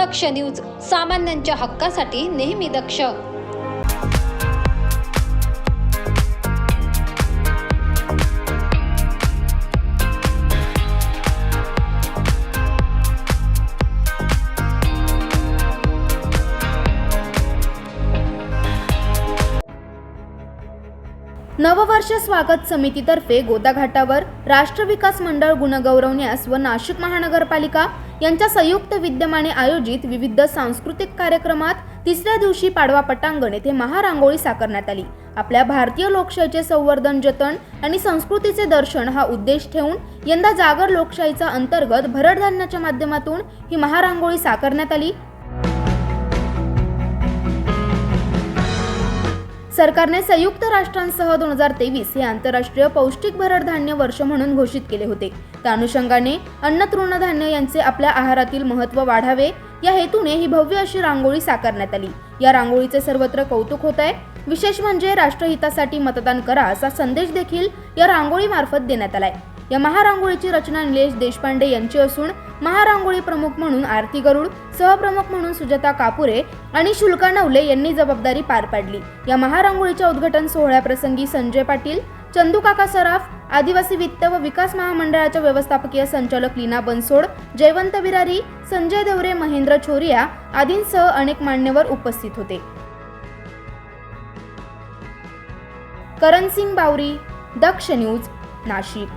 दक्ष news सामान्यांच्या हक्कासाठी नेहमी दक्ष. नववर्ष स्वागत समितीतर्फे गोदाघाटावर राष्ट्र विकास मंडळ गुणगौरवण्यास व नाशिक महानगरपालिका यांच्या संयुक्त विद्यमाने आयोजित विविध सांस्कृतिक कार्यक्रमात तिसऱ्या दिवशी पाडवा पटांगण येथे महारांगोळी साकारण्यात आली. आपल्या भारतीय लोकशाहीचे संवर्धन जतन आणि संस्कृतीचे दर्शन हा उद्देश ठेवून यंदा जागर लोकशाहीचा अंतर्गत भरडधान्याच्या माध्यमातून ही महारांगोळी साकारण्यात आली. सरकारने संयुक्त राष्ट्रांसह दोन हजार तेवीस हे आंतरराष्ट्रीय पौष्टिक भरड धान्य वर्ष म्हणून घोषित केले होते. त्या अनुषंगाने अन्न तृणधान्य यांचे आपल्या आहारातील महत्त्व वाढावे या हेतूने ही भव्य अशी रांगोळी साकारण्यात आली. या रांगोळीचे सर्वत्र कौतुक होत आहे. विशेष म्हणजे राष्ट्रहितासाठी मतदान करा असा संदेश देखील या रांगोळीमार्फत देण्यात आलाय. या महारांगोळीची रचना निलेश देशपांडे यांची असून महारांगोळी प्रमुख म्हणून आरती गरुड सहप्रमुख म्हणून सुजाता कापुरे आणि शुल्का नवले यांनी जबाबदारी पार पाडली. या महारांगोळीच्या उद्घाटन सोहळ्याप्रसंगी संजय पाटील चंदूकाका सराफ आदिवासी वित्त व विकास महामंडळाच्या व्यवस्थापकीय संचालक लीना बनसोड जयवंत बिरारी संजय देवरे महेंद्र छोरिया आदींसह अनेक मान्यवर उपस्थित होते. करण सिंग बावरी दक्ष न्यूज नाशिक.